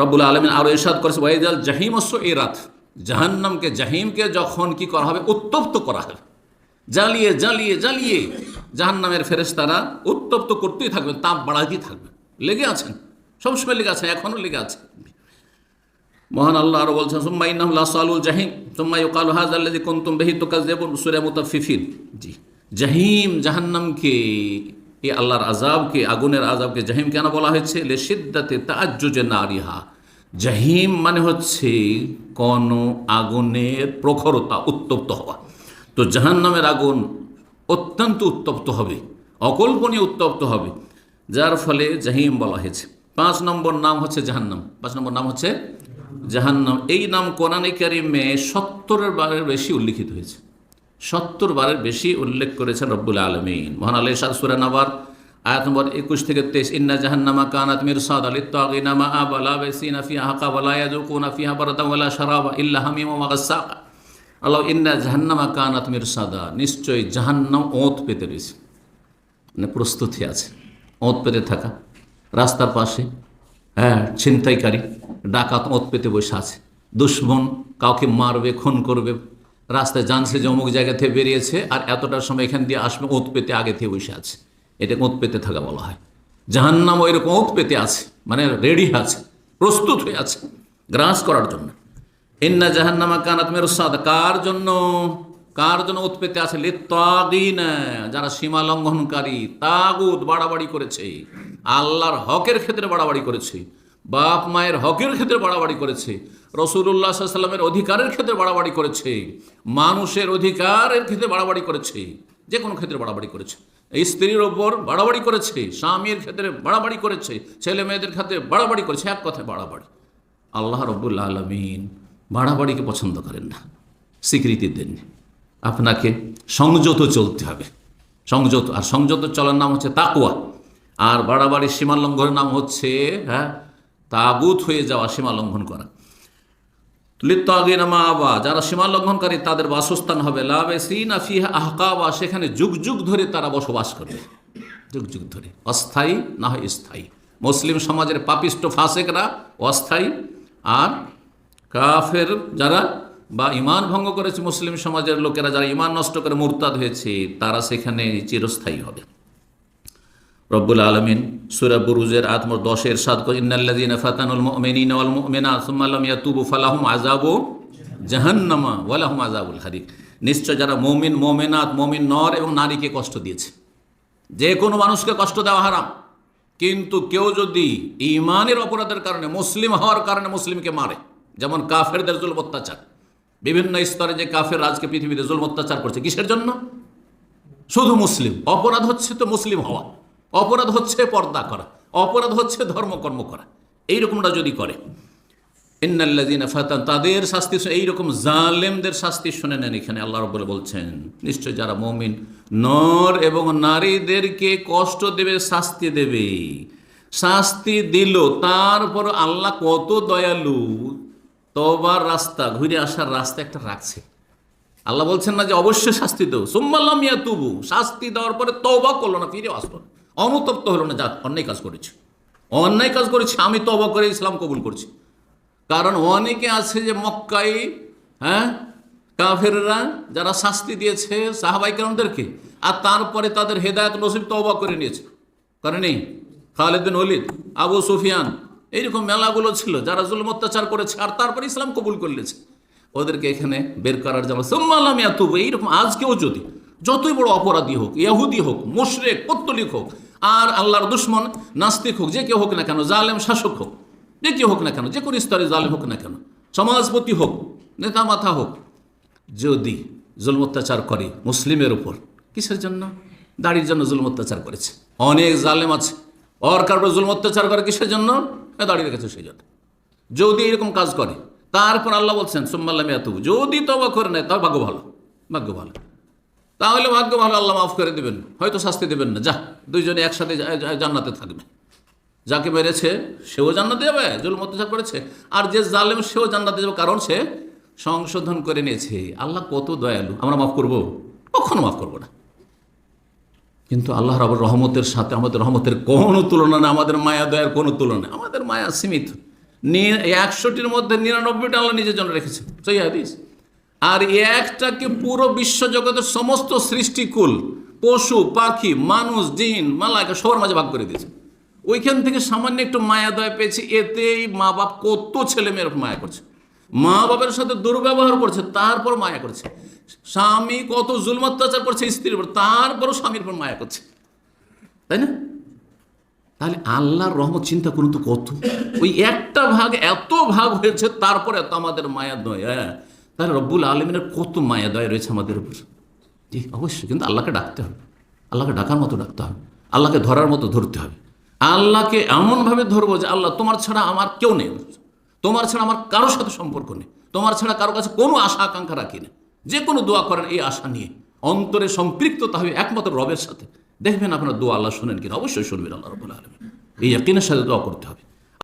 রব্বুল আলমিন আরও ইরশাদ করেছে, ওয়াইজাল জাহিম অশ্ব এ রাত জাহান্নামকে, জাহিমকে যখন কি করা হবে? উত্তপ্ত করা হবে। জ্বালিয়ে জ্বালিয়ে জ্বালিয়ে জাহান্নামের ফেরেশতারা উত্তপ্ত করতেই থাকবেন, তাপ বাড়াতেই থাকবেন। লেগে আছেন, সবসময় লেগে আছেন এখনও লেগে আছে মহান আল্লাহ আরও বলছেন, সুম্মা ইন্নাহুম লাসালুল জাহিম সুম্মা ইউকালু হাযাল্লাযী কুনতুম বিহি তুকাজ্জিবুন সূরা মুতাফফিফিন। জি, জাহিম জাহান্নামকে এই আল্লাহর আজাবকে আগুনের আজাবকে জাহিম কেন বলা হয়েছে? লে সিদ্দাতে তাআজ্জুজে নারিহা। জাহিম মানে হচ্ছে কোন আগুনের প্রখরতা উত্তপ্ত হওয়া। তো জাহান্নামের আগুন অত্যন্ত উত্তপ্ত হবে, অকল্পনীয় উত্তপ্ত হবে, যার ফলে জাহিম বলা হয়েছে। পাঁচ নম্বর নাম হচ্ছে জাহান্নাম। পাঁচ নম্বর নাম হচ্ছে জাহান্নাম। এই নাম কোরআনে কারিমে সত্তরের বারের বেশি উল্লিখিত হয়েছে। সত্তর বারের বেশি উল্লেখ করেছেন রব্বুল আলমিন। মহান আলী সাদ সুরান আবার আয়াত নম্বর একুশ থেকে তেইশ, ইন্না জাহান্নামা কানাত মিরসাদ আলী তাগিনামা আবালা বেসিনা ফিহা হাকা ওয়ালা ইয়াজুকুনা ফিহা বারাদা ওয়ালা শারাবা ইল্লা হামিমা ওয়া গাসসাকা আল্লাহ ইন্না জাহান্নামা কানাত মিরসাদা নিশ্চয়ই জাহান্নাম ওত পেতে রয়েছে। মানে প্রস্তুতি আছে, ওত পেতে থাকা, রাস্তার পাশে হ্যাঁ ছিনতাইকারী, ডাকাত ওত পেতে বসে আছে। দুশ্মন কাউকে মারবে, খুন করবে রাস্তায় জানছে যে অমুক জায়গা থেকে বেরিয়েছে আর এতটার সময় এখান দিয়ে আসবে ওত পেতে আগে থেকে বসে আছে। এটা ওত পেতে থাকা বলা হয়। জাহান্নাম এরকম ওত পেতে আছে মানে রেডি আছে, প্রস্তুত হয়ে আছে গ্রাস করার জন্য। ইন্না জাহান্নামা কানাত মেরসাদ কার জন্য? কার জন্য উৎপেতে আছে? লিত্তাগিন, যারা সীমা লঙ্ঘনকারী তাগুদ বাড়াবাড়ি করেছে। আল্লাহর হকের ক্ষেত্রে বাড়াবাড়ি করেছে। বাপ মায়ের হকের ক্ষেত্রে বাড়াবাড়ি করেছে। রসুল্লাহ সাল্লামের অধিকারের ক্ষেত্রে বাড়াবাড়ি করেছে, মানুষের অধিকারের ক্ষেত্রে বাড়াবাড়ি করেছে, যে কোনো ক্ষেত্রে বাড়াবাড়ি করেছে। স্ত্রীর ওপর বাড়াবাড়ি করেছে, স্বামীর ক্ষেত্রে বাড়াবাড়ি করেছে ছেলে মেয়েদের ক্ষেত্রে বাড়াবাড়ি করেছে, এক কথায় বাড়াবাড়ি। আল্লাহ রব্বুল্লা আলমিন বাড়াবাড়িকে পছন্দ করেন না, স্বীকৃতি দেননি আপনাকে সংযত চলতে হবে। সংযত, আর সংযত চলার নাম হচ্ছে তাকুয়া আর বাড়াবাড়ি সীমালঙ্ঘনের নাম হচ্ছে হ্যাঁ তাগুত হয়ে যাওয়া সীমা লঙ্ঘন করা। লিত্তাগিনামা আবা, যারা সীমা লঙ্ঘনকারী, তাদের বাসস্থান হবে লাভে সিনা ফিহা আহকাবা, সেখানে যুগ যুগ ধরে তারা বসবাস করবে। যুগ যুগ ধরে। অস্থায়ী না হয় স্থায়ী। মুসলিম সমাজের পাপিষ্ট ফাসেকরা অস্থায়ী। আর কাফের যারা বা ইমান ভঙ্গ করেছে মুসলিম সমাজের লোকেরা, যারা ইমান নষ্ট করে মুরতাদ হয়েছে, তারা সেখানে চিরস্থায়ী হবে। রব্বুল আলমিন সুরা বুরুজের আত্ম দশের সাত ইন্নাল্লাযীনা ফাতানুল মুমিনিনা ওয়াল মুমিনাত সুম্মা লাম ইয়াতুবু ফালাহুম আযাবু জাহান্নামা ওয়া লাহুম আযাবুল হারিক নিশ্চয় যারা মুমিন, মুমিনাত, মুমিন নর এবং নারীকে কষ্ট দিয়েছে, যে কোনো মানুষকে কষ্ট দেওয়া হারাম। কিন্তু কেউ যদি ইমানের অপরাধের কারণে, মুসলিম হওয়ার কারণে মুসলিমকে মারে, যেমন কাফেরদের জুল অত্যাচার, বিভিন্ন স্তরে যে কাফের আজকে পৃথিবীতে জুল অত্যাচার করছে, কিসের জন্য? শুধু মুসলিম, অপরাধ হচ্ছে তো মুসলিম হওয়া। অপরাধ হচ্ছে পর্দা করা, অপরাধ হচ্ছে ধর্মকর্ম করা, এইরকমটা যদি করে। তাদের শাস্তি এইরকম জালেমদের শাস্তি শুনে নেন এখানে, আল্লাহ রব্বুল বলছেন, নিশ্চয় যারা মমিন, নর এবং নারীদেরকে কষ্ট দেবে, শাস্তি দেবে। শাস্তি দিল, তারপর আল্লাহ কত দয়ালু তবার রাস্তা, ঘুরে আসার রাস্তা একটা রাখছে। আল্লাহ বলছেন না যে, অবশ্যই শাস্তি দেবো। সোম্মাল্লাম ইয়া তুবু শাস্তি দেওয়ার পরে তবা করল না ফিরে আসলো না। অনুতপ্ত হলো না, যা অন্যায় কাজ করেছে। অন্যায় কাজ করেছে, আমি তো অবাক করে ইসলাম কবুল করছি। কারণ অনেকে আছে যে মক্কাই হ্যাঁ কাফেররা যারা শাস্তি দিয়েছে সাহাবাই কেরামদেরকে, আর তারপরে তাদের হেদায়ত নসিব তবা করে নিয়েছে। করে নেই খালেদ বিন ওলিদ আবু সুফিয়ান, এইরকম মেলাগুলো ছিল, যারা জুলম অত্যাচার করেছে, আর তারপরে ইসলাম কবুল করলেছে ওদেরকে এখানে বের করার জন্য সোম্মালাম ইয়াতুবু এইরকম আজকেও যদি যতই বড় অপরাধী হোক ইয়াহুদি হোক, মুশরেক, পত্তলিক হোক, আর আল্লাহর দুশ্মন, নাস্তিক হোক, যে কেউ হোক না কেন, জালেম, শাসক হোক, যে কেউ হোক না কেন, যে কোনো স্তরে জালেম হোক না কেন, সমাজপতি হোক নেতা মাথা হোক, যদি জুলম অত্যাচার করে মুসলিমের উপর, কিসের জন্য? দাড়ির জন্য জুলম অত্যাচার করেছে। অনেক জালেম আছে। ওর কারোর জুলম অত্যাচার করে কিসের জন্য? এ দাড়ি রেখেছে সেই জন্য। যদি এরকম কাজ করে, তারপর আল্লাহ বলছেন সোম্মাল্লাম এত যদি তবা করে নেয়, তার ভাগ্য ভালো ভাগ্য ভালো। তাহলে ভাগ্য ভালো, আল্লাহ মাফ করে দেবেন। হয়তো শাস্তি দেবেন না। যা, দুইজনে একসাথে জান্নাতে থাকবে। যাকে মেরেছে, সেও জান্নাতে যাবে জুল অত্যাচার করেছে। আর যে জালেম, সেও জান্নাতে যাবে, কারণ সে সংশোধন করে নিয়েছে। আল্লাহ কত দয়ালু। আমরা মাফ করব? কখনো মাফ করব না। কিন্তু আল্লাহ রাবুর রহমতের সাথে, আমাদের রহমতের কোনো তুলনা নেই, আমাদের মায়া দয়ার কোনো তুলনা আমাদের মায়া সীমিত। একশোটির মধ্যে নিরানব্বইটা আল্লাহ নিজের জন্য রেখেছেন। সেই হাদিস? আর একটাকে পুরো বিশ্বজগতের সমস্ত সৃষ্টিকুল পশু, পাখি, মানুষ, জিন মালাকে সবার মাঝে ভাগ করে দিয়েছে। ওইখান থেকে সামান্য একটু মায়া দয়া পেয়েছে, এতেই মা বাপ কত ছেলে মেয়ের মায়া করছে। মা বাবার সাথে দুর্ব্যবহার করছে তারপর মায়া করছে। স্বামী কত জুল অত্যাচার করছে স্ত্রীর উপর, তারপরও স্বামীর উপর মায়া করছে। তাই না? তাহলে আল্লাহর রহমত চিন্তা করুন তো কত। ওই একটা ভাগ এত ভাগ হয়েছে, তারপরে এত আমাদের মায়া দয়া। তাহলে রব্বুল আলমিনের কত মায়া দয়া রয়েছে আমাদের উপর। জি, অবশ্যই, কিন্তু আল্লাহকে ডাকতে হবে। আল্লাহকে ডাকার মতো ডাকতে হবে। আল্লাহকে ধরার মতো ধরতে হবে। আল্লাহকে এমনভাবে ধরবো যে আল্লাহ, তোমার ছাড়া আমার কেউ নেই। তোমার ছাড়া আমার কারোর সাথে সম্পর্ক নেই। তোমার ছাড়া কারও কাছে কোনো আশা, আকাঙ্ক্ষা রাখি না। যে কোনো দোয়া করেন এই আশা নিয়ে অন্তরে সম্পৃক্ততা হবে একমাত্র রবের সাথে। দেখবেন আপনার দোয়া আল্লাহ শোনেন কিনা। অবশ্যই শুনবেন আল্লাহ রবুল্লা আলমী এই একদিনের সাথে দোয়া করতে হবে।